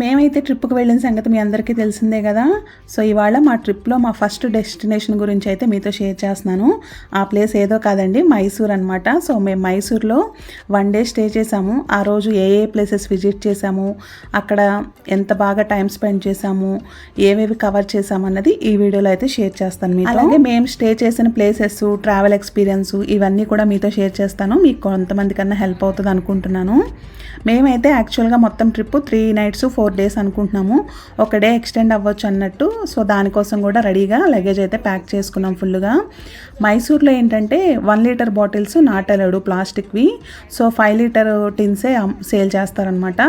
మేమైతే ట్రిప్కి వెళ్ళిన సంగతి మీ అందరికీ తెలిసిందే కదా. సో ఇవాళ మా ట్రిప్లో మా ఫస్ట్ డెస్టినేషన్ గురించి అయితే మీతో షేర్ చేస్తున్నాను. ఆ ప్లేస్ ఏదో కాదండి మైసూర్ అనమాట సో మేము మైసూర్లో వన్ డే స్టే చేసాము ఆ రోజు ఏ ఏ ప్లేసెస్ విజిట్ చేసాము అక్కడ ఎంత బాగా టైం స్పెండ్ చేసాము ఏవేవి కవర్ చేసాము అన్నది ఈ వీడియోలో అయితే షేర్ చేస్తాను మీకు అలాగే మేము స్టే చేసిన ప్లేసెస్ ట్రావెల్ ఎక్స్పీరియన్స్ ఇవన్నీ కూడా మీతో షేర్ చేస్తాను. మీకు కొంతమంది కన్నా హెల్ప్ అవుతుంది అనుకుంటున్నాను. మేమైతే యాక్చువల్గా మొత్తం trip three nights four four days అనుకుంటున్నాము. ఒక డే ఎక్స్టెండ్ అవ్వచ్చు అన్నట్టు. సో దానికోసం కూడా రెడీగా లగేజ్ అయితే ప్యాక్ చేసుకున్నాం ఫుల్గా మైసూర్లో ఏంటంటే one litre bottles not allowed ప్లాస్టిక్వి. So five litre టిన్సే సేల్ చేస్తారనమాట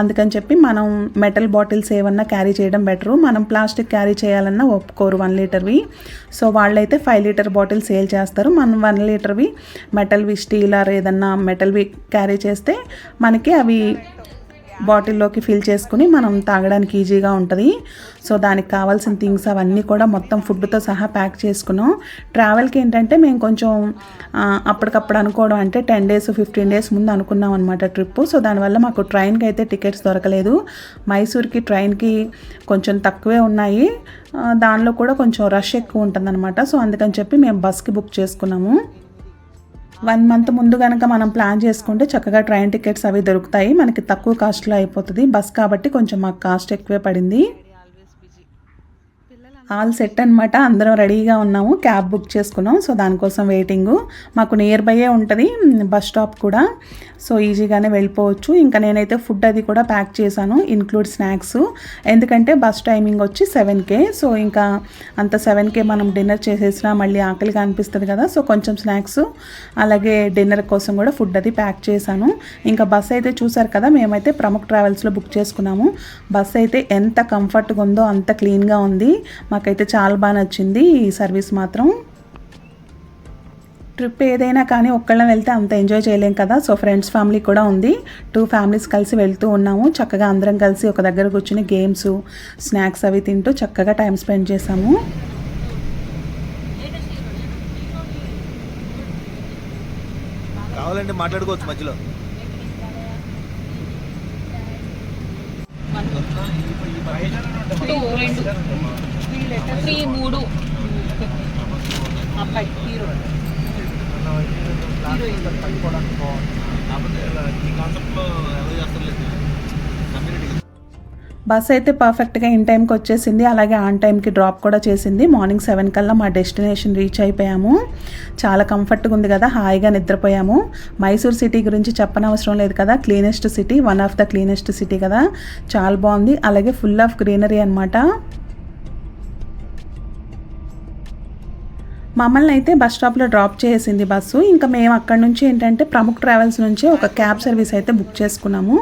అందుకని చెప్పి మనం మెటల్ బాటిల్స్ ఏమన్నా క్యారీ చేయడం బెటరు. మనం ప్లాస్టిక్ క్యారీ చేయాలన్నా ఒప్పుకోరు వన్ లీటర్వి. సో వాళ్ళైతే ఫైవ్ లీటర్ బాటిల్ సేల్ చేస్తారు. మనం వన్ లీటర్వి మెటల్వి స్టీల్ ఆర్ ఏదన్నా మెటల్వి క్యారీ చేస్తే మనకి అవి బాటిల్లోకి ఫిల్ చేసుకుని మనం తాగడానికి ఈజీగా ఉంటుంది. సో దానికి కావాల్సిన థింగ్స్ అవన్నీ కూడా మొత్తం ఫుడ్తో సహా ప్యాక్ చేసుకున్నాం. ట్రావెల్కి ఏంటంటే మేము కొంచెం అప్పటికప్పుడు అనుకోవడం అంటే టెన్ డేస్ ఫిఫ్టీన్ డేస్ ముందు అనుకున్నాం అనమాట ట్రిప్ సో దానివల్ల మాకు ట్రైన్కి అయితే టికెట్స్ దొరకలేదు. మైసూర్కి ట్రైన్కి కొంచెం తక్కువే ఉన్నాయి. దానిలో కూడా కొంచెం రష్ ఎక్కువ ఉంటుందన్నమాట. సో అందుకని చెప్పి మేము బస్కి బుక్ చేసుకున్నాము. వన్ మంత్ ముందు కనుక మనం ప్లాన్ చేసుకుంటే చక్కగా ట్రైన్ టికెట్స్ అవి దొరుకుతాయి. మనకి తక్కువ కాస్ట్లో అయిపోతుంది. బస్ కాబట్టి కొంచెం మాకు కాస్ట్ ఎక్కువే పడింది. ఆల్ సెట్ అనమాట అందరం రెడీగా ఉన్నాము. క్యాబ్ బుక్ చేసుకున్నాం. సో దానికోసం వెయిటింగ్. మాకు నియర్ బైయే ఉంటుంది. బస్ స్టాప్ కూడా. సో ఈజీగానే వెళ్ళిపోవచ్చు. ఇంకా నేనైతే ఫుడ్ అది కూడా ప్యాక్ చేశాను. Include snacks. ఎందుకంటే బస్ టైమింగ్ వచ్చి సెవెన్కే సో ఇంకా అంత సెవెన్కే మనం డిన్నర్ చేసేసినా మళ్ళీ ఆకలిగా అనిపిస్తుంది కదా. సో కొంచెం స్నాక్స్. అలాగే డిన్నర్ కోసం కూడా ఫుడ్ అది ప్యాక్ చేశాను. ఇంకా బస్ అయితే చూసారు కదా మేమైతే ప్రముఖ ట్రావెల్స్లో బుక్ చేసుకున్నాము. బస్ అయితే ఎంత కంఫర్ట్గా ఉందో అంత క్లీన్గా ఉంది. మాకైతే చాలా బాగా నచ్చింది ఈ సర్వీస్ మాత్రం. ట్రిప్ ఏదైనా కానీ ఒక్కళ్ళం వెళ్తే అంత ఎంజాయ్ చేయలేం కదా. సో ఫ్రెండ్స్ ఫ్యామిలీ కూడా ఉంది. టూ ఫ్యామిలీస్ కలిసి వెళ్తూ ఉన్నాము. చక్కగా అందరం కలిసి ఒక దగ్గర కూర్చుని గేమ్స్ స్నాక్స్ అవి తింటూ చక్కగా టైం స్పెండ్ చేసాము కావాలంటే మాట్లాడుకోవచ్చు మధ్యలో. రెండు. త్రీ మూడు. ఈ కాన్సెప్ట్లో ఎలా చేస్తారు కమ్యూనిటీ బస్ అయితే పర్ఫెక్ట్గా ఇన్ టైంకి వచ్చేసింది. అలాగే ఆన్ టైంకి డ్రాప్ కూడా చేసింది. మార్నింగ్ సెవెన్ కల్లా మా డెస్టినేషన్ రీచ్ అయిపోయాము. చాలా కంఫర్ట్గా ఉంది కదా హాయిగా నిద్రపోయాము. మైసూర్ సిటీ గురించి చెప్పనవసరం లేదు కదా cleanest city one of the cleanest city కదా. చాలా బాగుంది. అలాగే ఫుల్ ఆఫ్ గ్రీనరీ అనమాట మమ్మల్ని అయితే బస్ స్టాప్లో డ్రాప్ చేసింది బస్సు. ఇంకా మేము అక్కడ నుంచి ఏంటంటే ప్రముఖ ట్రావెల్స్ నుంచి ఒక క్యాబ్ సర్వీస్ అయితే బుక్ చేసుకున్నాము.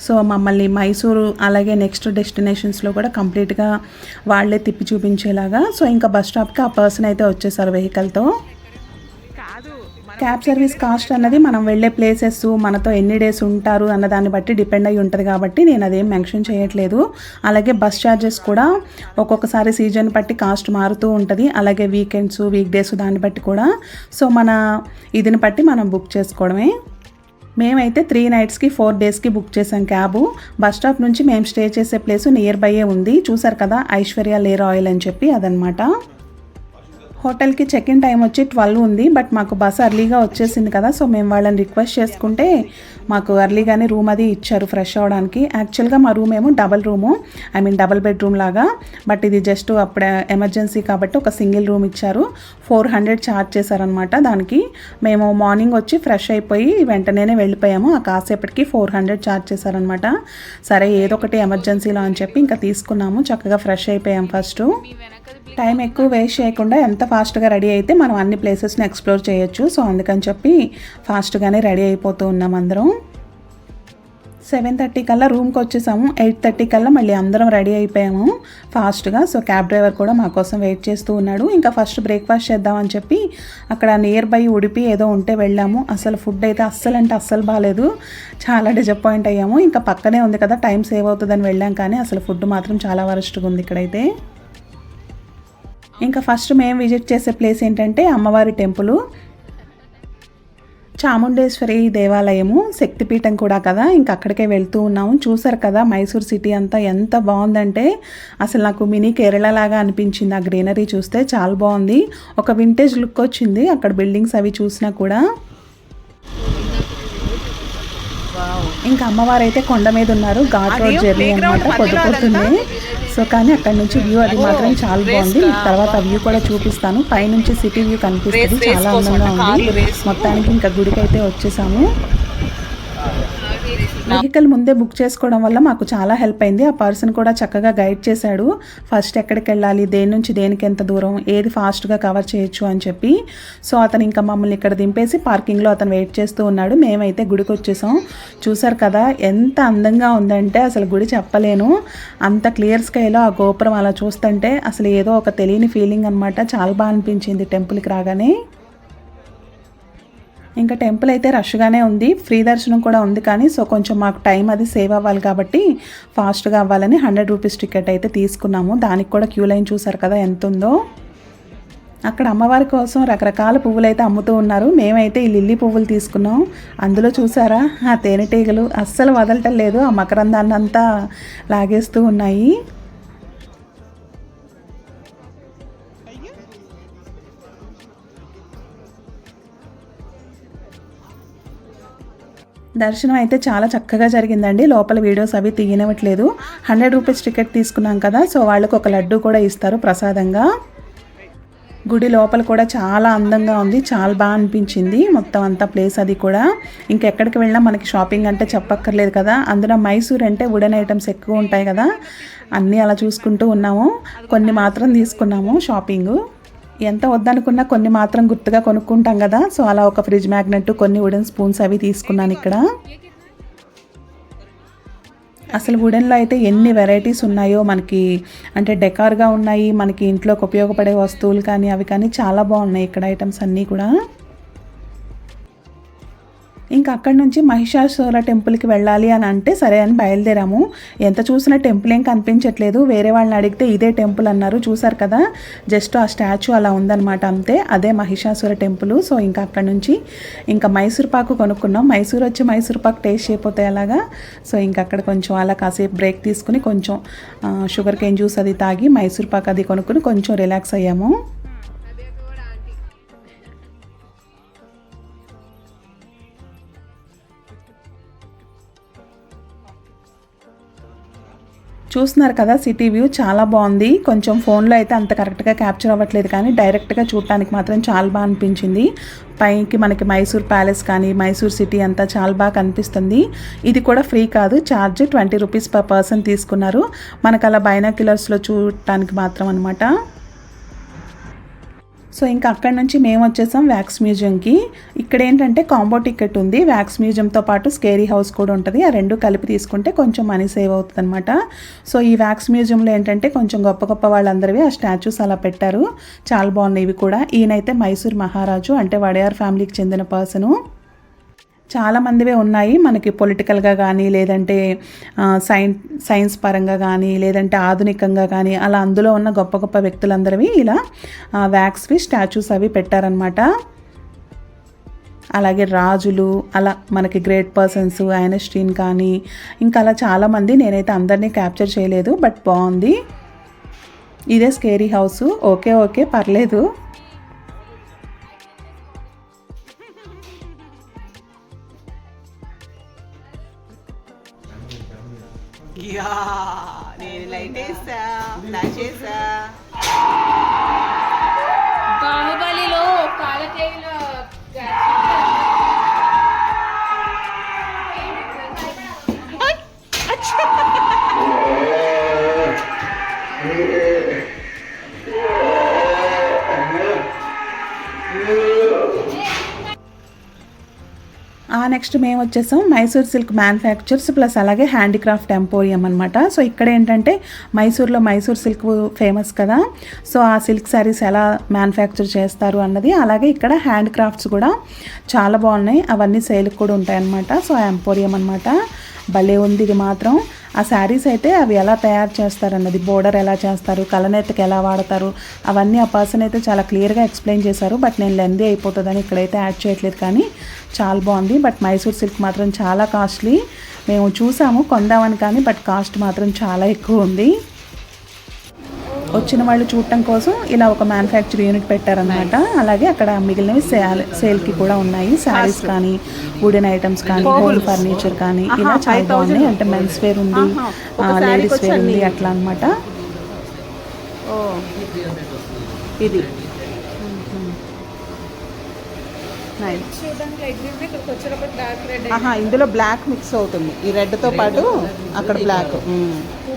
సో మమ్మల్ని మైసూరు అలాగే నెక్స్ట్ డెస్టినేషన్స్లో కూడా కంప్లీట్గా వాళ్ళే తిప్పి చూపించేలాగా. సో ఇంకా బస్ స్టాప్కి ఆ పర్సన్ అయితే వచ్చేసారు వెహికల్తో. క్యాబ్ సర్వీస్ కాస్ట్ అన్నది మనం వెళ్ళే ప్లేసెస్ మనతో ఎన్ని డేస్ ఉంటారు అన్న దాన్ని బట్టి డిపెండ్ అయి ఉంటుంది కాబట్టి నేను అదేం మెన్షన్ చేయట్లేదు. అలాగే బస్ ఛార్జెస్ కూడా ఒక్కొక్కసారి సీజన్ బట్టి కాస్ట్ మారుతూ ఉంటుంది. అలాగే వీకెండ్స్ వీక్ డేస్ దాన్ని బట్టి కూడా. సో మన ఇదిని బట్టి మనం బుక్ చేసుకోవడమే. మేమైతే త్రీ నైట్స్కి ఫోర్ డేస్కి బుక్ చేసాం క్యాబు బస్ స్టాప్ నుంచి మేము స్టే చేసే ప్లేస్ నియర్ బైయే ఉంది. చూసారు కదా ఐశ్వర్య లేర్ ఆయిల్ అని చెప్పి అదనమాట హోటల్కి చెక్ ఇన్ టైం వచ్చి ట్వెల్వ్ ఉంది బట్ మాకు బస్ అర్లీగా వచ్చేసింది కదా సో మేము వాళ్ళని రిక్వెస్ట్ చేసుకుంటే మాకు అర్లీగానే రూమ్ అది ఇచ్చారు ఫ్రెష్ అవ్వడానికి. యాక్చువల్గా మా రూమ్ ఏమో double room I mean double bedroom లాగా బట్ ఇది జస్ట్ అప్పుడే ఎమర్జెన్సీ కాబట్టి ఒక సింగిల్ రూమ్ ఇచ్చారు. ఫోర్ హండ్రెడ్ ఛార్జ్ చేశారనమాట దానికి. మేము మార్నింగ్ వచ్చి ఫ్రెష్ అయిపోయి వెంటనే వెళ్ళిపోయాము. ఆ కాసేపటికి ఫోర్ హండ్రెడ్ ఛార్జ్ చేశారనమాట సరే ఏదో ఒకటి ఎమర్జెన్సీలో అని చెప్పి ఇంకా తీసుకున్నాము. చక్కగా ఫ్రెష్ అయిపోయాం ఫస్ట్ టైం ఎక్కువ వేస్ట్ చేయకుండా ఎంత ఫాస్ట్గా రెడీ అయితే మనం అన్ని ప్లేసెస్ని ఎక్స్ప్లోర్ చేయొచ్చు. సో అందుకని చెప్పి ఫాస్ట్గానే రెడీ అయిపోతూ ఉన్నాం అందరం. సెవెన్ థర్టీ కల్లా రూమ్కి వచ్చేసాము. ఎయిట్ థర్టీ కల్లా మళ్ళీ అందరం రెడీ అయిపోయాము ఫాస్ట్గా. సో క్యాబ్ డ్రైవర్ కూడా మా కోసం వెయిట్ చేస్తూ ఉన్నాడు. ఇంకా ఫస్ట్ బ్రేక్ఫాస్ట్ చేద్దామని చెప్పి అక్కడ నియర్ బై ఉడిపి ఏదో ఉంటే వెళ్ళాము. అసలు ఫుడ్ అయితే అస్సలు అంటే అస్సలు బాగాలేదు చాలా డిజపాయింట్ అయ్యాము. ఇంకా పక్కనే ఉంది కదా టైం సేవ్ అవుతుందని వెళ్ళాం కానీ అసలు ఫుడ్ మాత్రం చాలా వరస్ట్గా ఉంది ఇక్కడైతే. ఇంకా ఫస్ట్ మేము విజిట్ చేసే ప్లేస్ ఏంటంటే అమ్మవారి టెంపుల్. చాముండేశ్వరి దేవాలయము శక్తిపీఠం కూడా కదా ఇంకా అక్కడికే వెళ్తూ ఉన్నాము. చూసారు కదా మైసూర్ సిటీ అంతా ఎంత బాగుందంటే అసలు నాకు మినీ కేరళ లాగా అనిపించింది. ఆ గ్రీనరీ చూస్తే చాలా బాగుంది. ఒక వింటేజ్ లుక్ వచ్చింది అక్కడ బిల్డింగ్స్ అవి చూసినా కూడా. ఇంకా అమ్మవారు అయితే కొండ మీద ఉన్నారు. ఘాట్ రోడ్ జర్నీ అనమాట పొద్దుపోతుంది సో కానీ అక్కడ నుంచి వ్యూ అది మాత్రం చాలా బాగుంది. తర్వాత వ్యూ కూడా చూపిస్తాను. పైనుంచి సిటీ వ్యూ కనిపిస్తుంది చాలా అందంగా ఉంది. మొత్తానికి ఇంకా గుడికి అయితే వచ్చేసాము. వెహికల్ ముందే బుక్ చేసుకోవడం వల్ల మాకు చాలా హెల్ప్ అయింది. ఆ పర్సన్ కూడా చక్కగా గైడ్ చేశాడు. ఫస్ట్ ఎక్కడికి వెళ్ళాలి దేని నుంచి దేనికి ఎంత దూరం ఏది ఫాస్ట్గా కవర్ చేయొచ్చు అని చెప్పి. సో అతను ఇంకా మమ్మల్ని ఇక్కడ దింపేసి పార్కింగ్లో అతను వెయిట్ చేస్తూ ఉన్నాడు. మేమైతే గుడికి వచ్చేసాం. చూసారు కదా ఎంత అందంగా ఉందంటే అసలు గుడి చెప్పలేను. అంత క్లియర్ స్కైలో ఆ గోపురం అలా చూస్తుంటే అసలు ఏదో ఒక తెలియని ఫీలింగ్ అనమాట చాలా బాగా అనిపించింది టెంపుల్కి రాగానే. ఇంకా టెంపుల్ అయితే రష్గానే ఉంది ఫ్రీ దర్శనం కూడా ఉంది కానీ సో కొంచెం మాకు టైం అది సేవ్ అవ్వాలి కాబట్టి ఫాస్ట్గా అవ్వాలని హండ్రెడ్ రూపీస్ టికెట్ అయితే తీసుకున్నాము. దానికి కూడా క్యూ లైన్ చూసారు కదా ఎంత ఉందో అక్కడ అమ్మవారి కోసం రకరకాల పువ్వులు అయితే అమ్ముతూ ఉన్నారు. మేమైతే ఈ లిల్లీ పువ్వులు తీసుకున్నాం. అందులో చూసారా? ఆ తేనెటీగలు అస్సలు వదలటం లేదు. ఆ మకరందాన్ని అంతా లాగేస్తూ ఉన్నాయి. దర్శనం అయితే చాలా చక్కగా జరిగిందండి. లోపల వీడియోస్ అవి తీయనివ్వట్లేదు. హండ్రెడ్ రూపీస్ టికెట్ తీసుకున్నాం కదా సో వాళ్ళకు ఒక లడ్డు కూడా ఇస్తారు ప్రసాదంగా. గుడి లోపల కూడా చాలా అందంగా ఉంది చాలా బాగా అనిపించింది. మొత్తం అంతా ప్లేస్ అది కూడా. ఇంకెక్కడికి వెళ్ళినా మనకి షాపింగ్ అంటే చెప్పక్కర్లేదు కదా. అందులో మైసూర్ అంటే వుడెన్ ఐటమ్స్ ఎక్కువ ఉంటాయి కదా. అన్నీ అలా చూసుకుంటూ ఉన్నాము. కొన్ని మాత్రం తీసుకున్నాము షాపింగ్. ఎంత వద్దనుకున్నా కొన్ని మాత్రం గుర్తుగా కొనుక్కుంటాం కదా. సో అలా ఒక ఫ్రిడ్జ్ మ్యాగ్నెట్ కొన్ని వుడెన్ స్పూన్స్ అవి తీసుకున్నాను ఇక్కడ. అసలు వుడెన్లో అయితే ఎన్ని వెరైటీస్ ఉన్నాయో మనకి అంటే డెకార్గా ఉన్నాయి మనకి ఇంట్లోకి ఉపయోగపడే వస్తువులు కానీ అవి కానీ చాలా బాగున్నాయి ఇక్కడ ఐటమ్స్ అన్నీ కూడా. ఇంకా అక్కడి నుంచి మహిషాసుర టెంపుల్కి వెళ్ళాలి అని అంటే సరే అని బయలుదేరాము. ఎంత చూసినా టెంపుల్ ఏం కనిపించట్లేదు. వేరే వాళ్ళని అడిగితే ఇదే టెంపుల్ అన్నారు. చూసారు కదా జస్ట్ ఆ స్టాచ్యూ అలా ఉందన్నమాట అంతే. అదే మహిషాసుర టెంపుల్. సో ఇంకా అక్కడి నుంచి ఇంకా మైసూర్ పాకు కొనుక్కున్నాం. మైసూర్ వచ్చి మైసూర్ పాకు టేస్ట్ చేయకపోతే అలాగా సో ఇంకా అక్కడ కొంచెం అలా కాసేపు బ్రేక్ తీసుకుని కొంచెం షుగర్ కేన్ జ్యూస్ అది తాగి మైసూర్ పాకు అది కొనుక్కుని కొంచెం రిలాక్స్ అయ్యాము. చూస్తున్నారు కదా సిటీ వ్యూ చాలా బాగుంది. కొంచెం ఫోన్లో అయితే అంత కరెక్ట్గా క్యాప్చర్ అవ్వట్లేదు కానీ డైరెక్ట్గా చూడటానికి మాత్రం చాలా బాగా అనిపించింది. పైకి మనకి మైసూర్ ప్యాలెస్ కానీ మైసూర్ సిటీ అంతా చాలా బాగా కనిపిస్తుంది. ఇది కూడా ఫ్రీ కాదు charge twenty rupees per person తీసుకున్నారు. మనకు అలా బైనాక్యులర్స్లో చూడటానికి మాత్రం అనమాట సో ఇంకా అక్కడ నుంచి మేము వచ్చేసాం వ్యాక్స్ మ్యూజియంకి. ఇక్కడ ఏంటంటే కాంబో టికెట్ ఉంది. వ్యాక్స్ మ్యూజియంతో పాటు స్కేరీ హౌస్ కూడా ఉంటుంది. ఆ రెండు కలిపి తీసుకుంటే కొంచెం మనీ సేవ్ అవుతుంది అనమాట సో ఈ వ్యాక్స్ మ్యూజియంలో ఏంటంటే కొంచెం గొప్ప గొప్ప వాళ్ళందరివి ఆ స్టాచ్యూస్ అలా పెట్టారు. చాలా బాగున్నాయి ఇవి కూడా. ఈయనైతే మైసూర్ మహారాజు అంటే వడయార్ ఫ్యామిలీకి చెందిన పర్సను. చాలా మందివే ఉన్నాయి. మనకి పొలిటికల్గా కానీ లేదంటే సైన్ సైన్స్ పరంగా కానీ లేదంటే ఆధునికంగా కానీ అలా అందులో ఉన్న గొప్ప గొప్ప వ్యక్తులందరివి ఇలా వ్యాక్స్వి స్టాచ్యూస్ అవి పెట్టారనమాట అలాగే రాజులు అలా మనకి గ్రేట్ పర్సన్స్ ఐనస్టీన్ కానీ ఇంకా అలా చాలామంది నేనైతే అందరినీ క్యాప్చర్ చేయలేదు బట్ బాగుంది. ఇదే స్కేరీ హౌస్ ఓకే ఓకే పర్లేదు. నేను లైట్ వేసా ఫ్లాష్ వేసా. నెక్స్ట్ మేము వచ్చేసాం మైసూర్ సిల్క్ మ్యానుఫ్యాక్చర్స్ ప్లస్ అలాగే హ్యాండీక్రాఫ్ట్ ఎంపోరియం అనమాట సో ఇక్కడ ఏంటంటే మైసూర్లో మైసూర్ సిల్క్ ఫేమస్ కదా. సో ఆ సిల్క్ శారీస్ ఎలా మ్యానుఫ్యాక్చర్ చేస్తారు అన్నది అలాగే ఇక్కడ హ్యాండ్ క్రాఫ్ట్స్ కూడా చాలా బాగున్నాయి. అవన్నీ సేల్కి కూడా ఉంటాయన్నమాట. సో ఆ ఎంపోరియం అనమాట భలే ఉంది ఇది మాత్రం. ఆ శారీస్ అయితే అవి ఎలా తయారు చేస్తారన్నది బోర్డర్ ఎలా చేస్తారు కలనెత్తకి ఎలా వాడతారు అవన్నీ ఆ పర్సన్ అయితే చాలా క్లియర్గా ఎక్స్ప్లెయిన్ చేశారు. బట్ నేను లెందీ అయిపోతుందని ఇక్కడైతే యాడ్ చేయట్లేదు కానీ చాలా బాగుంది. బట్ మైసూర్ సిల్క్ మాత్రం చాలా కాస్ట్లీ. మేము చూసాము కొందామని కానీ బట్ కాస్ట్ మాత్రం చాలా ఎక్కువ ఉంది. వచ్చిన వాళ్ళు చూడటం కోసం ఇలా ఒక మ్యానుఫ్యాక్చర్ యూనిట్ పెట్టారనమాట అలాగే అక్కడ మిగిలినవి సేల్ సేల్కి కూడా ఉన్నాయి. శారీస్ కానీ వుడెన్ ఐటమ్స్ కానీ హోమ్ ఫర్నిచర్ కానీ. ఇలా చాలా బాగున్నాయి. అంటే మెన్స్ వేర్ ఉంది లేడీస్ వేర్ ఉంది అట్లా అనమాట ఓ. ఇది. ఇందులో బ్లాక్ మిక్స్ అవుతుంది. ఈ రెడ్తో పాటు అక్కడ బ్లాక్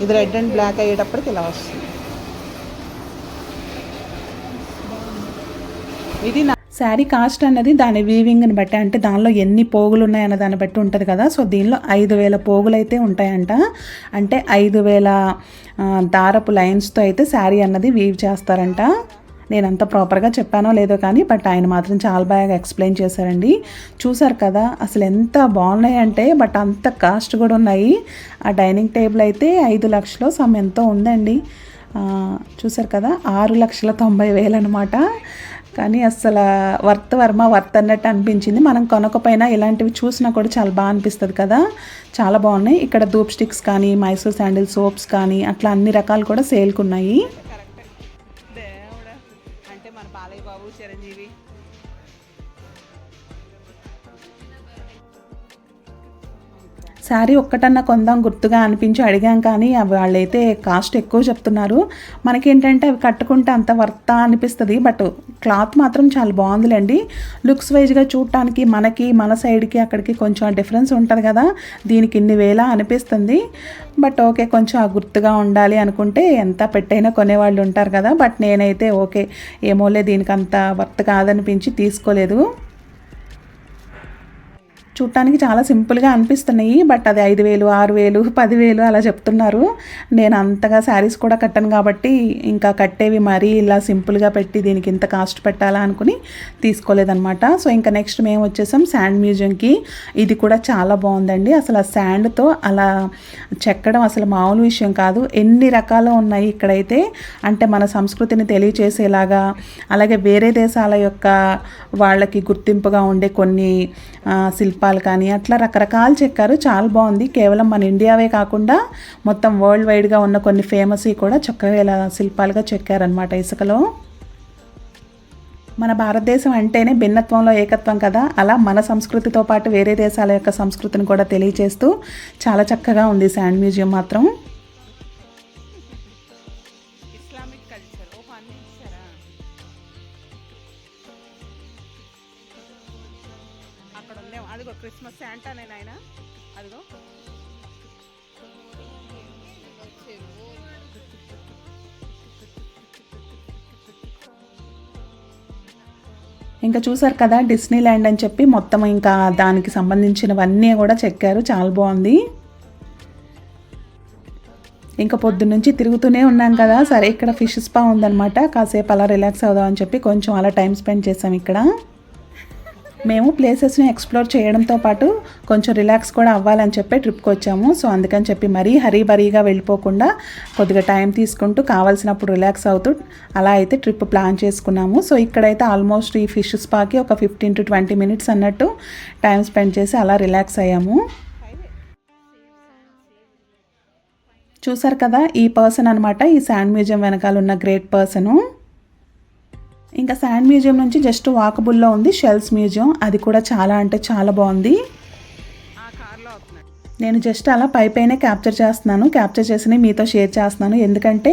ఇది రెడ్ అండ్ బ్లాక్ అయ్యేటప్పటికి ఇలా వస్తుంది. ఇది నా శారీ కాస్ట్ అన్నది దాని వీవింగ్ని బట్టి అంటే దానిలో ఎన్ని పోగులు ఉన్నాయన్న దాన్ని బట్టి ఉంటుంది కదా. సో దీనిలో ఐదు వేల పోగులు అయితే ఉంటాయంట. అంటే ఐదు వేల దారపు లైన్స్తో అయితే శారీ అన్నది వీవ్ చేస్తారంట. నేను అంత ప్రాపర్గా చెప్పానో లేదో కానీ బట్ ఆయన మాత్రం చాలా బాగా ఎక్స్ప్లెయిన్ చేశారండి. చూసారు కదా అసలు ఎంత బాగున్నాయి అంటే బట్ అంత కాస్ట్ కూడా ఉన్నాయి. ఆ డైనింగ్ టేబుల్ అయితే ఐదు లక్షలు సమ్ ఎంతో ఉందండి. చూసారు కదా ఆరు లక్షల తొంభై వేలు అనమాట కానీ అసలు వర్త్ వర్మ వర్త్ అన్నట్టు అనిపించింది. మనం కొనకపోయినా ఇలాంటివి చూసినా కూడా చాలా బాగా అనిపిస్తుంది కదా. చాలా బాగున్నాయి. ఇక్కడ ధూప్ స్టిక్స్ కానీ మైసూర్ శాండిల్ సోప్స్ కానీ అట్లా అన్ని రకాలు కూడా సేల్కున్నాయి. శారీ ఒక్కటన్నా కొందాం గుర్తుగా అనిపించి అడిగాం కానీ అవి వాళ్ళైతే కాస్ట్ ఎక్కువ చెప్తున్నారు. మనకేంటంటే అవి కట్టుకుంటే అంత వర్తా అనిపిస్తుంది బట్ క్లాత్ మాత్రం చాలా బాగుందిలేండి. లుక్స్ వైజ్గా చూడటానికి మనకి మన సైడ్కి అక్కడికి కొంచెం డిఫరెన్స్ ఉంటుంది కదా దీనికి ఇన్ని వేల అనిపిస్తుంది. బట్ ఓకే కొంచెం ఆ గుర్తుగా ఉండాలి అనుకుంటే ఎంత పెట్టైనా కొనేవాళ్ళు ఉంటారు కదా బట్ నేనైతే ఓకే ఏమోలే దీనికి అంత వర్త్ కాదనిపించి తీసుకోలేదు. చూడటానికి చాలా సింపుల్గా అనిపిస్తున్నాయి. బట్ అది ఐదు వేలు ఆరు వేలు పదివేలు అలా చెప్తున్నారు. నేను అంతగా శారీస్ కూడా కట్టను కాబట్టి ఇంకా కట్టేవి మరీ ఇలా సింపుల్గా పెట్టి దీనికి ఇంత కాస్ట్ పెట్టాలా అనుకుని తీసుకోలేదన్నమాట. సో ఇంకా నెక్స్ట్ మేము వచ్చేసాం శాండ్ మ్యూజియంకి. ఇది కూడా చాలా బాగుందండి. అసలు ఆ శాండ్తో అలా చెక్కడం అసలు మామూలు విషయం కాదు. ఎన్ని రకాలు ఉన్నాయి ఇక్కడైతే. అంటే మన సంస్కృతిని తెలియచేసేలాగా అలాగే వేరే దేశాల యొక్క వాళ్ళకి గుర్తింపుగా ఉండే కొన్ని శిల్ప శిల్పాలు కానీ అట్లా రకరకాలు చెక్కారు. చాలా బాగుంది. కేవలం మన ఇండియావే కాకుండా మొత్తం వరల్డ్ వైడ్గా ఉన్న కొన్ని ఫేమస్ కూడా చక్కగా ఇలా శిల్పాలుగా చెక్కారనమాట ఇసుకలో. మన భారతదేశం అంటేనే భిన్నత్వంలో ఏకత్వం కదా. అలా మన సంస్కృతితో పాటు వేరే దేశాల యొక్క సంస్కృతిని కూడా తెలియజేస్తూ చాలా చక్కగా ఉంది శాండ్ మ్యూజియం మాత్రం. అదిగో క్రిస్మస్ శాంటా నేను ఆయన. అదిగో. ఇంకా చూసారు కదా డిస్నీ ల్యాండ్ అని చెప్పి మొత్తం ఇంకా దానికి సంబంధించినవన్నీ కూడా చెక్కారు. చాలా బాగుంది. ఇంకా పొద్దున్నుంచి తిరుగుతూనే ఉన్నాం కదా. సరే ఇక్కడ ఫిష్ స్పా ఉందన్నమాట. కాసేపు అలా రిలాక్స్ అవుదాం అని చెప్పి కొంచెం అలా టైం స్పెండ్ చేసాం ఇక్కడ. మేము ప్లేసెస్ని ఎక్స్ప్లోర్ చేయడంతో పాటు కొంచెం రిలాక్స్ కూడా అవ్వాలని చెప్పి ట్రిప్కి వచ్చాము. సో అందుకని చెప్పి మరీ హరీబరీగా వెళ్ళిపోకుండా కొద్దిగా టైం తీసుకుంటూ కావాల్సినప్పుడు రిలాక్స్ అవుతూ అలా అయితే ట్రిప్ ప్లాన్ చేసుకున్నాము. సో ఇక్కడైతే ఆల్మోస్ట్ ఈ ఫిష్ స్పాకి ఒక ఫిఫ్టీన్ టు ట్వంటీ మినిట్స్ అన్నట్టు టైం స్పెండ్ చేసి అలా రిలాక్స్ అయ్యాము. చూసారు కదా ఈ పర్సన్ అనమాట ఈ శాండ్ మ్యూజియం వెనకాల ఉన్న గ్రేట్ పర్సను ఇంకా శాండ్ మ్యూజియం నుంచి జస్ట్ వాకబుల్లో ఉంది షెల్స్ మ్యూజియం అది కూడా చాలా అంటే చాలా బాగుంది. నేను జస్ట్ అలా పై పైనే క్యాప్చర్ చేస్తున్నాను. క్యాప్చర్ చేసి మీతో షేర్ చేస్తున్నాను. ఎందుకంటే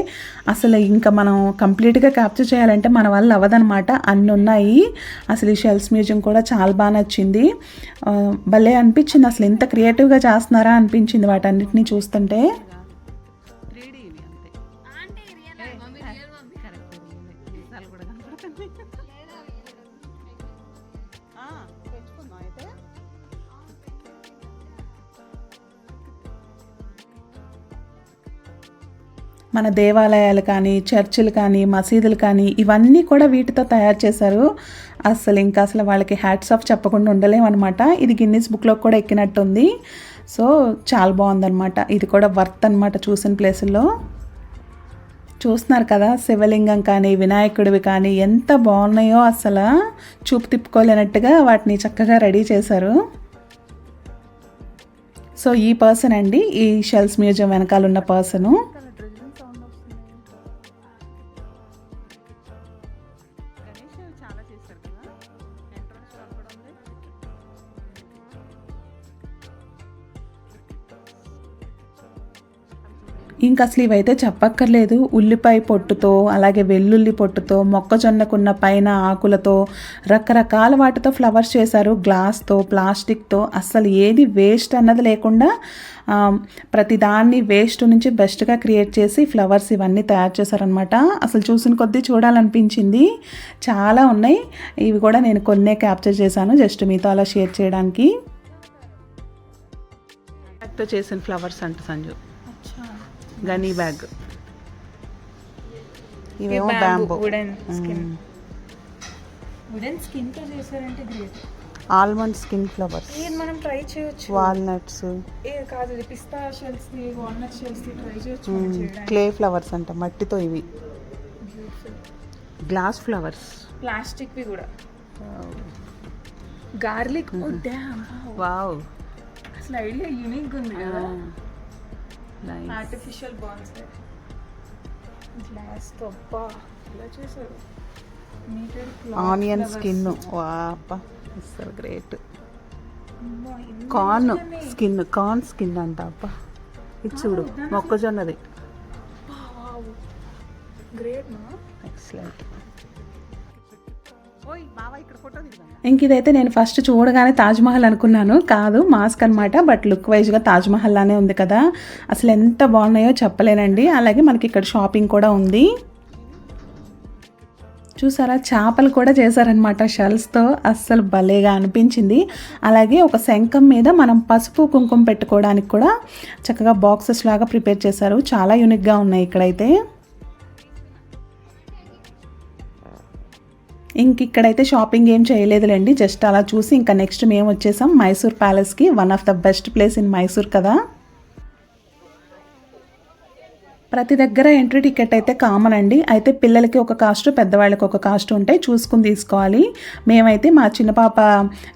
అసలు ఇంకా మనం కంప్లీట్గా క్యాప్చర్ చేయాలంటే మన వల్ల అవ్వదనమాట అన్నీ ఉన్నాయి. అసలు ఈ షెల్స్ మ్యూజియం కూడా చాలా బాగా నచ్చింది. భలే అనిపించింది. అసలు ఇంత క్రియేటివ్గా చేస్తున్నారా అనిపించింది వాటన్నిటిని చూస్తుంటే. మన దేవాలయాలు కానీ చర్చిలు కానీ మసీదులు కానీ ఇవన్నీ కూడా వీటితో తయారు చేశారు. అసలు ఇంకా అసలు వాళ్ళకి హ్యాట్స్ ఆఫ్ చెప్పకుండా ఉండలేమన్నమాట. ఇది గిన్నీస్ బుక్లో కూడా ఎక్కినట్టుంది. సో చాలా బాగుందన్నమాట. ఇది కూడా వర్త్ అనమాట చూసిన ప్లేసుల్లో చూస్తున్నారు కదా శివలింగం కానీ వినాయకుడివి కానీ ఎంత బాగున్నాయో అసలు. చూపు తిప్పుకోలేనట్టుగా వాటిని చక్కగా రెడీ చేశారు. సో ఈ పర్సన్ అండి ఈ షెల్స్ మ్యూజియం వెనకాల ఉన్న పర్సను ఇంకా అసలు ఇవైతే చెప్పక్కర్లేదు. ఉల్లిపాయ పొట్టుతో అలాగే వెల్లుల్లి పొట్టుతో మొక్కజొన్నకున్న పైన ఆకులతో రకరకాల వాటితో ఫ్లవర్స్ చేశారు. గ్లాస్తో ప్లాస్టిక్తో అస్సలు ఏది వేస్ట్ అన్నది లేకుండా ప్రతిదాన్ని వేస్ట్ నుంచి బెస్ట్గా క్రియేట్ చేసి ఫ్లవర్స్ ఇవన్నీ తయారు చేశారనమాట అసలు చూసిన కొద్దీ చూడాలనిపించింది. చాలా ఉన్నాయి. ఇవి కూడా నేను కొన్నే క్యాప్చర్ చేశాను. జస్ట్ మీతో అలా షేర్ చేయడానికి. చేసిన ఫ్లవర్స్ అంట సంజు. గనీ బ్యాగ్. ఇవేమో బ్యాంబో వుడెన్ స్కిన్తో చేశారంటే గ్రేట్ ఆల్మండ్ స్కిన్ ఫ్లవర్స్ ఇది మనం ట్రై చేయొచ్చు. వాల్నట్స్ ఏ కాదు ఇది పిస్తా షెల్స్ ది వాల్నట్ షెల్స్ ది ట్రై చేయొచ్చు క్లే ఫ్లవర్స్ అంట మట్టితో ఇవి. గ్లాస్ ఫ్లవర్స్ ప్లాస్టిక్ వి కూడా. గార్లిక్ వావ్ అసలు ఐడియా యూనిక్ ఉంది కదా. ఆర్టిఫిషియల్ బాల్స్ గ్లాస్తో అబ్బా ఇలా చేశారు? ఆనియన్ స్కిన్ వాప అసలు great corn skin corn skin అంట అబ్బా. ఇది చూడు మొక్కజొన్నది. గ్రేట్ ఎక్సలెంట్ ఇంక ఇదైతే నేను ఫస్ట్ చూడగానే తాజ్మహల్ అనుకున్నాను. కాదు మాస్క్ అనమాట బట్ లుక్ వైజ్గా తాజ్మహల్ లానే ఉంది కదా. అసలు ఎంత బాగున్నాయో చెప్పలేనండి. అలాగే మనకి ఇక్కడ షాపింగ్ కూడా ఉంది. చూసారా చేపలు కూడా చేశారనమాట షెల్స్తో అస్సలు భలేగా అనిపించింది. అలాగే ఒక శంఖం మీద మనం పసుపు కుంకుమ పెట్టుకోవడానికి కూడా చక్కగా బాక్సెస్ లాగా ప్రిపేర్ చేశారు. చాలా యూనిక్గా ఉన్నాయి ఇక్కడైతే. ఇంక ఇక్కడైతే షాపింగ్ ఏం చేయలేదులేండి. జస్ట్ అలా చూసి ఇంకా నెక్స్ట్ మేము వచ్చేసాం. Mysore ప్యాలెస్కి one of the best place in Mysore కదా. ప్రతి దగ్గర ఎంట్రీ టికెట్ అయితే కామన్ అండి. అయితే పిల్లలకి ఒక కాస్ట్ పెద్దవాళ్ళకి ఒక కాస్ట్ ఉంటాయి చూసుకుని తీసుకోవాలి. మేమైతే మా చిన్న పాప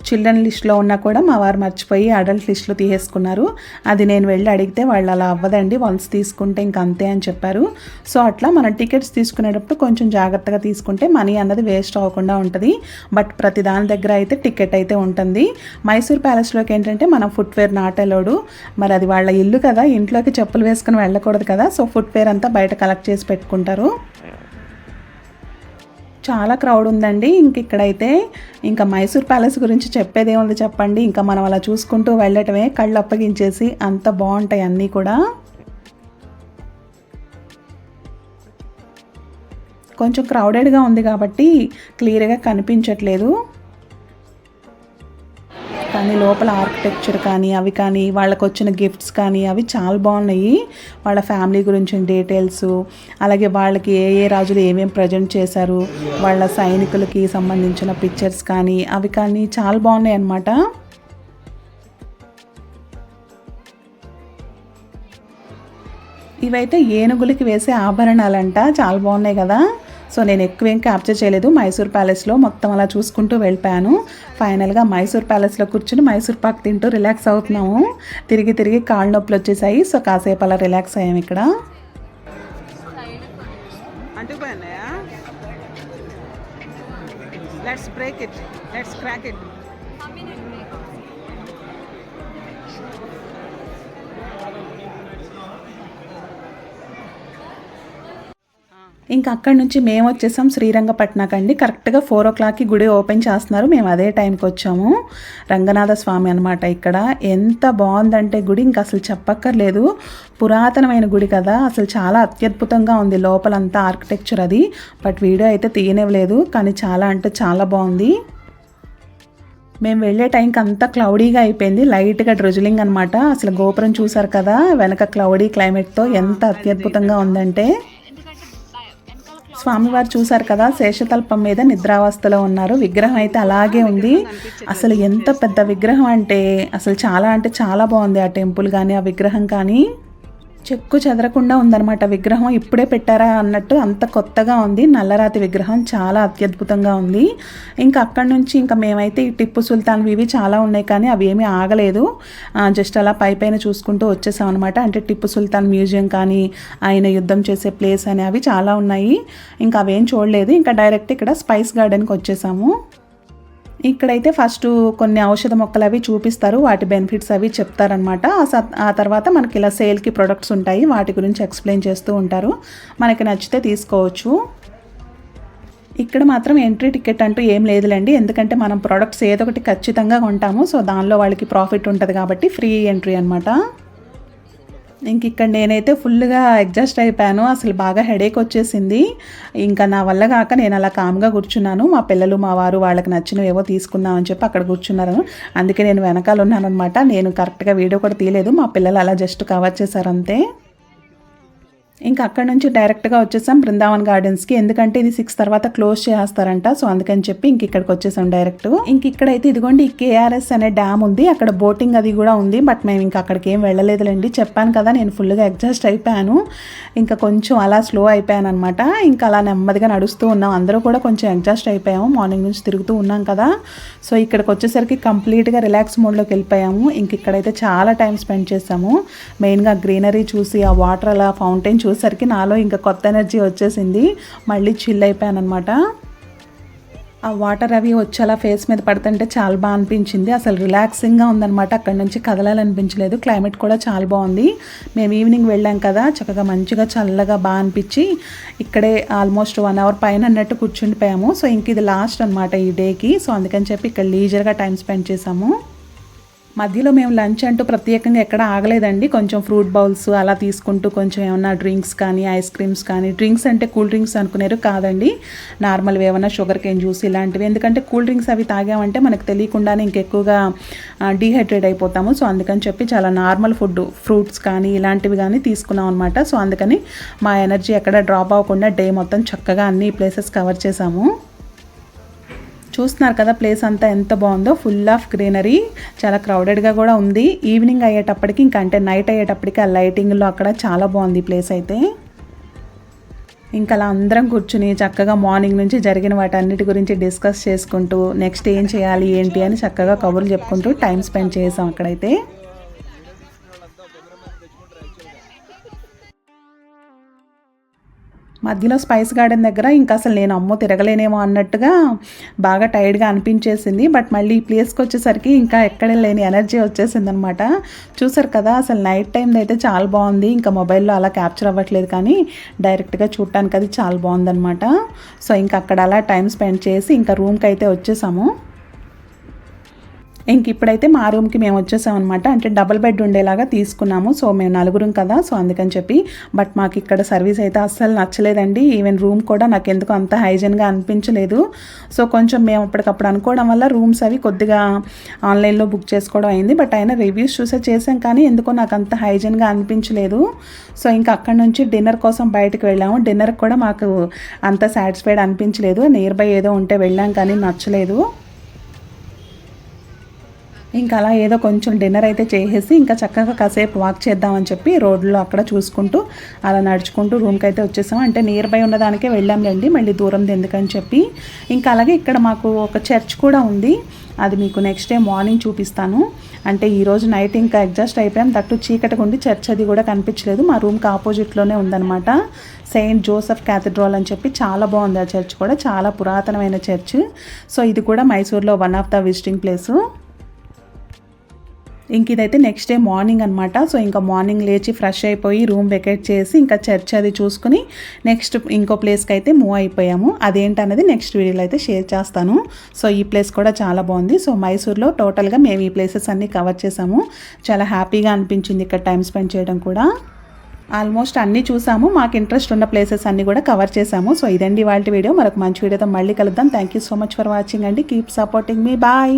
చిల్డ్రన్ లిస్ట్లో ఉన్నా కూడా మా వారు మర్చిపోయి అడల్ట్ లిస్ట్లో తీసేసుకున్నారు. అది నేను వెళ్ళి అడిగితే వాళ్ళు అలా అవ్వదండి. వన్స్ తీసుకుంటే ఇంక అంతే అని చెప్పారు. సో అట్లా మనం టికెట్స్ తీసుకునేటప్పుడు కొంచెం జాగ్రత్తగా తీసుకుంటే మనీ అన్నది వేస్ట్ అవ్వకుండా ఉంటుంది. బట్ ప్రతి దాని దగ్గర అయితే టికెట్ అయితే ఉంటుంది. మైసూర్ ప్యాలెస్లోకి ఏంటంటే మనం ఫుట్వేర్ నాట్ అలౌడు. మరి అది వాళ్ళ ఇల్లు కదా. ఇంట్లోకి చెప్పులు వేసుకుని వెళ్ళకూడదు కదా. సో ఫుట్ ఫుట్వేర్ అంతా బయట కలెక్ట్ చేసి పెట్టుకుంటారు. చాలా క్రౌడ్ ఉందండి. ఇంక ఇక్కడైతే ఇంకా మైసూర్ ప్యాలెస్ గురించి చెప్పేది ఏముంది చెప్పండి. ఇంకా మనం అలా చూసుకుంటూ వెళ్ళటమే కళ్ళు అప్పగించేసి అంత బాగుంటాయి అన్నీ కూడా. కొంచెం క్రౌడెడ్గా ఉంది కాబట్టి క్లియర్గా కనిపించట్లేదు. కానీ లోపల ఆర్కిటెక్చర్ కానీ అవి కానీ వాళ్ళకి వచ్చిన గిఫ్ట్స్ కానీ అవి చాలా బాగున్నాయి. వాళ్ళ ఫ్యామిలీ గురించి డీటెయిల్స్ అలాగే వాళ్ళకి ఏ ఏ రాజులు ఏమేమి ప్రజెంట్ చేశారు వాళ్ళ సైనికులకి సంబంధించిన పిక్చర్స్ కానీ అవి కానీ చాలా బాగున్నాయి అన్నమాట. ఇవైతే ఏనుగులకి వేసే ఆభరణాలంట చాలా బాగున్నాయి కదా. సో నేను ఎక్కువ ఏం క్యాప్చర్ చేయలేదు మైసూర్ ప్యాలెస్లో మొత్తం అలా చూసుకుంటూ వెళ్ళిపోయాను. ఫైనల్గా మైసూర్ ప్యాలెస్లో కూర్చుని మైసూర్ పాక్ తింటూ రిలాక్స్ అవుతున్నాము. తిరిగి తిరిగి కాళ్ళ నొప్పులు వచ్చేసాయి. సో కాసేపు అలా రిలాక్స్ అయ్యాము ఇక్కడ. అంటుకుపోయినాయా? Let's break it let's crack ఇంకా అక్కడి నుంచి మేము వచ్చేసాం శ్రీరంగపట్నంకండి. కరెక్ట్గా ఫోర్ ఓ క్లాక్కి గుడి ఓపెన్ చేస్తున్నారు. మేము అదే టైంకి వచ్చాము. రంగనాథ స్వామి అనమాట ఇక్కడ. ఎంత బాగుందంటే గుడి ఇంకా అసలు చెప్పక్కర్లేదు. పురాతనమైన గుడి కదా. అసలు చాలా అత్యద్భుతంగా ఉంది లోపలంతా ఆర్కిటెక్చర్ అది. బట్ వీడియో అయితే తీయనివ్వలేదు కానీ చాలా అంటే చాలా బాగుంది. మేము వెళ్ళే టైంకి అంతా క్లౌడీగా అయిపోయింది. లైట్గా డ్రొజిలింగ్ అనమాట అసలు గోపురం చూసారు కదా వెనక క్లౌడీ క్లైమేట్తో ఎంత అత్యద్భుతంగా ఉందంటే. స్వామివారు చూసారు కదా శేషతల్పం మీద నిద్రావస్థలో ఉన్నారు. విగ్రహం అయితే అలాగే ఉంది. అసలు ఎంత పెద్ద విగ్రహం అంటే అసలు చాలా అంటే చాలా బాగుంది ఆ టెంపుల్ కానీ ఆ విగ్రహం కానీ. చెక్కు చెదరకుండా ఉందన్నమాట విగ్రహం. ఇప్పుడే పెట్టారా అన్నట్టు అంత కొత్తగా ఉంది. నల్లరాతి విగ్రహం చాలా అత్యద్భుతంగా ఉంది. ఇంకా అక్కడి నుంచి ఇంకా మేమైతే ఈ టిప్పు సుల్తాన్ ఇవి చాలా ఉన్నాయి కానీ అవి ఏమీ ఆగలేదు. జస్ట్ అలా పై పైన చూసుకుంటూ వచ్చేసాం అనమాట అంటే టిప్పు సుల్తాన్ మ్యూజియం కానీ ఆయన యుద్ధం చేసే ప్లేస్ అని అవి చాలా ఉన్నాయి. ఇంకా అవేం చూడలేదు. ఇంకా డైరెక్ట్ ఇక్కడ స్పైస్ గార్డెన్కి వచ్చేసాము. ఇక్కడైతే ఫస్ట్ కొన్ని ఔషధ మొక్కలు అవి చూపిస్తారు. వాటి బెనిఫిట్స్ అవి చెప్తారనమాట ఆ తర్వాత మనకి ఇలా సేల్కి ప్రొడక్ట్స్ ఉంటాయి. వాటి గురించి ఎక్స్ప్లెయిన్ చేస్తూ ఉంటారు. మనకి నచ్చితే తీసుకోవచ్చు. ఇక్కడ మాత్రం ఎంట్రీ టికెట్ అంటూ ఏం లేదులేండి. ఎందుకంటే మనం ప్రొడక్ట్స్ ఏదో ఒకటి ఖచ్చితంగా కొంటాము. సో దానిలో వాళ్ళకి ప్రాఫిట్ ఉంటుంది కాబట్టి ఫ్రీ ఎంట్రీ అనమాట ఇంక ఇక్కడ నేనైతే ఫుల్గా అడ్జస్ట్ అయిపోయాను. అసలు బాగా హెడేక్ వచ్చేసింది. ఇంకా నా వల్ల కాక నేను అలా కామ్గా కూర్చున్నాను. మా పిల్లలు మా వారు వాళ్ళకి నచ్చినవి ఏవో తీసుకుందామని చెప్పి అక్కడ కూర్చున్నారు. అందుకే నేను వెనకాల ఉన్నాను అనమాట నేను కరెక్ట్గా వీడియో కూడా తీయలేదు. మా పిల్లలు అలా జస్ట్ కవర్ చేశారు అంతే. ఇంకా అక్కడ నుంచి డైరెక్ట్గా వచ్చేసాం బృందావన్ గార్డెన్స్కి. ఎందుకంటే ఇది సిక్స్ తర్వాత క్లోజ్ చేస్తారంట సో అందుకని చెప్పి ఇంక ఇక్కడికి వచ్చేసాం డైరెక్ట్. ఇంక ఇక్కడైతే ఇదిగోండి ఈ కేఆర్ఎస్ అనే డ్యామ్ ఉంది. అక్కడ బోటింగ్ అది కూడా ఉంది. బట్ మేము ఇంకా అక్కడికి ఏం వెళ్ళలేదులేండి. చెప్పాను కదా నేను ఫుల్గా అడ్జస్ట్ అయిపోయాను. ఇంకా కొంచెం అలా స్లో అయిపోయాను అనమాట ఇంకా అలా నెమ్మదిగా నడుస్తూ ఉన్నాం. అందరూ కూడా కొంచెం అడ్జస్ట్ అయిపోయాము. మార్నింగ్ నుంచి తిరుగుతూ ఉన్నాం కదా. సో ఇక్కడికి వచ్చేసరికి కంప్లీట్గా రిలాక్స్ మోడ్లోకి వెళ్ళిపోయాము. ఇంక ఇక్కడైతే చాలా టైం స్పెండ్ చేసాము. మెయిన్గా గ్రీనరీ చూసి ఆ వాటర్ అలా ఫౌంటైన్ చూసరికి నాలో ఇంకా కొత్త ఎనర్జీ వచ్చేసింది. మళ్ళీ చిల్ అయిపోయాను అనమాట ఆ వాటర్ అవి వచ్చి అలా ఫేస్ మీద పడుతుంటే చాలా బాగా అనిపించింది. అసలు రిలాక్సింగ్గా ఉందన్నమాట. అక్కడ నుంచి కదలాలనిపించలేదు. క్లైమేట్ కూడా చాలా బాగుంది. మేము ఈవినింగ్ వెళ్ళాం కదా. చక్కగా మంచిగా చల్లగా బాగా అనిపించి ఇక్కడే ఆల్మోస్ట్ వన్ అవర్ పైన అన్నట్టు కూర్చుండిపోయాము. సో ఇంక ఇది లాస్ట్ అనమాట ఈ డేకి సో అందుకని చెప్పి ఇక్కడ లీజర్గా టైం స్పెండ్ చేసాము మధ్యలో మేము లంచ్ అంటూ ప్రత్యేకంగా ఎక్కడ ఆగలేదండి. కొంచెం ఫ్రూట్ బౌల్స్ అలా తీసుకుంటూ కొంచెం ఏమన్నా డ్రింక్స్ కానీ ఐస్ క్రీమ్స్ కానీ డ్రింక్స్ అంటే కూల్ డ్రింక్స్ అనుకునేరు కాదండి. నార్మల్ ఏమైనా షుగర్ కేన్ జ్యూస్ ఇలాంటివి. ఎందుకంటే కూల్ డ్రింక్స్ అవి తాగామంటే మనకు తెలియకుండానే ఇంకెక్కువగా డీహైడ్రేట్ అయిపోతాము. సో అందుకని చెప్పి చాలా నార్మల్ ఫుడ్ ఫ్రూట్స్ కానీ ఇలాంటివి కానీ తీసుకున్నాం అనమాట సో అందుకని మా ఎనర్జీ ఎక్కడ డ్రాప్ అవ్వకుండా డే మొత్తం చక్కగా అన్ని ప్లేసెస్ కవర్ చేసాము. చూస్తున్నారు కదా ప్లేస్ అంతా ఎంత బాగుందో. ఫుల్ ఆఫ్ గ్రీనరీ చాలా క్రౌడెడ్గా కూడా ఉంది. ఈవినింగ్ అయ్యేటప్పటికి ఇంకా అంటే నైట్ అయ్యేటప్పటికి ఆ లైటింగ్లో అక్కడ చాలా బాగుంది ప్లేస్ అయితే. ఇంకా అలా అందరం కూర్చుని చక్కగా మార్నింగ్ నుంచి జరిగిన వాటన్నిటి గురించి డిస్కస్ చేసుకుంటూ నెక్స్ట్ ఏం చేయాలి ఏంటి అని చక్కగా కబుర్లు చెప్పుకుంటూ టైం స్పెండ్ చేసాం అక్కడైతే. మధ్యలో స్పైస్ గార్డెన్ దగ్గర ఇంకా అసలు నేను అమ్మో తిరగలేనేమో అన్నట్టుగా బాగా టైర్డ్గా అనిపించేసింది. బట్ మళ్ళీ ఈ ప్లేస్కి వచ్చేసరికి ఇంకా ఎక్కడ లేని ఎనర్జీ వచ్చేసింది అనమాట చూసారు కదా అసలు నైట్ టైం అయితే చాలా బాగుంది. ఇంకా మొబైల్లో అలా క్యాప్చర్ అవ్వట్లేదు కానీ డైరెక్ట్గా చూడటానికి అది చాలా బాగుందన్నమాట సో ఇంకా అక్కడ అలా టైం స్పెండ్ చేసి ఇంకా రూమ్కి అయితే వచ్చేసాము. ఇంక ఇప్పుడైతే మా రూమ్కి మేము వచ్చేసాం అనమాట అంటే డబుల్ బెడ్ ఉండేలాగా తీసుకున్నాము. సో మేము నలుగురం కదా. సో అందుకని చెప్పి. బట్ మాకు ఇక్కడ సర్వీస్ అయితే అస్సలు నచ్చలేదండి. ఈవెన్ రూమ్ కూడా నాకు ఎందుకు అంత హైజీన్గా అనిపించలేదు. సో కొంచెం మేము అప్పటికప్పుడు అనుకోవడం వల్ల రూమ్స్ అవి కొద్దిగా ఆన్లైన్లో బుక్ చేసుకోవడం అయింది. బట్ అయినా రివ్యూస్ చూసే చేసాం కానీ ఎందుకో నాకు అంత హైజీన్గా అనిపించలేదు. సో ఇంకా అక్కడ నుంచి డిన్నర్ కోసం బయటకు వెళ్ళాము. డిన్నర్ కూడా మాకు అంత సాటిస్ఫైడ్ అనిపించలేదు. నియర్ బై ఏదో ఉంటే వెళ్ళాం కానీ నచ్చలేదు. ఇంకా అలా ఏదో కొంచెం డిన్నర్ అయితే చేసేసి ఇంకా చక్కగా కాసేపు వాక్ చేద్దామని చెప్పి రోడ్లో అక్కడ చూసుకుంటూ అలా నడుచుకుంటూ రూమ్కి అయితే వచ్చేసాం. అంటే నియర్ బై ఉన్నదానికే వెళ్ళాంలేండి మళ్ళీ దూరం ఎందుకని చెప్పి. ఇంకా అలాగే ఇక్కడ మాకు ఒక చర్చ్ కూడా ఉంది. అది మీకు నెక్స్ట్ డే మార్నింగ్ చూపిస్తాను. అంటే ఈరోజు నైట్ ఇంకా అడ్జస్ట్ అయిపోయాం. తట్టు చీకటిగా ఉండి చర్చ్ అది కూడా కనిపించలేదు. మా రూమ్కి ఆపోజిట్లోనే ఉందన్నమాట. సెయింట్ జోసెఫ్ క్యాథడ్రాల్ అని చెప్పి చాలా బాగుంది ఆ చర్చ్ కూడా. చాలా పురాతనమైన చర్చ్ సో ఇది కూడా మైసూర్లో one of the visiting place ఇంక ఇదైతే నెక్స్ట్ డే మార్నింగ్ అనమాట సో ఇంకా మార్నింగ్ లేచి ఫ్రెష్ అయిపోయి రూమ్ వెకేట్ చేసి ఇంకా చర్చ్ అది చూసుకుని నెక్స్ట్ ఇంకో ప్లేస్కి అయితే మూవ్ అయిపోయాము. అదేంటనేది నెక్స్ట్ వీడియోలో అయితే షేర్ చేస్తాను. సో ఈ ప్లేస్ కూడా చాలా బాగుంది. సో మైసూర్లో టోటల్గా మేము ఈ ప్లేసెస్ అన్నీ కవర్ చేసాము. చాలా హ్యాపీగా అనిపించింది ఇక్కడ టైం స్పెండ్ చేయడం కూడా. ఆల్మోస్ట్ అన్నీ చూసాము. మాకు ఇంట్రెస్ట్ ఉన్న ప్లేసెస్ అన్నీ కూడా కవర్ చేసాము. సో ఇదండి వాళ్ళ వీడియో మరొక మంచి వీడియోతో మళ్ళీ కలుద్దాం. Thank you so much for watching అండి. కీప్ సపోర్టింగ్ మీ బాయ్